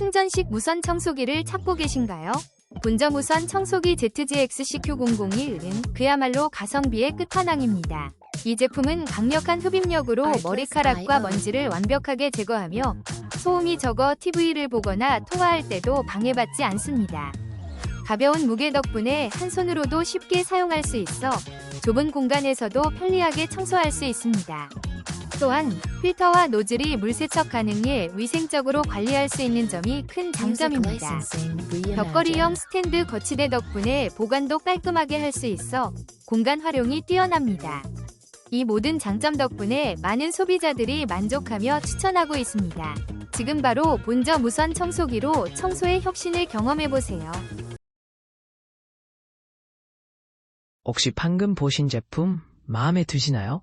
충전식 무선 청소기를 찾고 계신가요? 본점 무선 청소기 ZGX-CQ001은 그야말로 가성비의 끝판왕입니다. 이 제품은 강력한 흡입력으로 머리카락과 먼지를 완벽하게 제거하며 소음이 적어 TV를 보거나 통화할 때도 방해받지 않습니다. 가벼운 무게 덕분에 한 손으로도 쉽게 사용할 수 있어 좁은 공간에서도 편리하게 청소할 수 있습니다. 또한 필터와 노즐이 물세척 가능해 위생적으로 관리할 수 있는 점이 큰 장점입니다. 벽걸이형 스탠드 거치대 덕분에 보관도 깔끔하게 할 수 있어 공간 활용이 뛰어납니다. 이 모든 장점 덕분에 많은 소비자들이 만족하며 추천하고 있습니다. 지금 바로 본저 무선 청소기로 청소의 혁신을 경험해보세요. 혹시 방금 보신 제품 마음에 드시나요?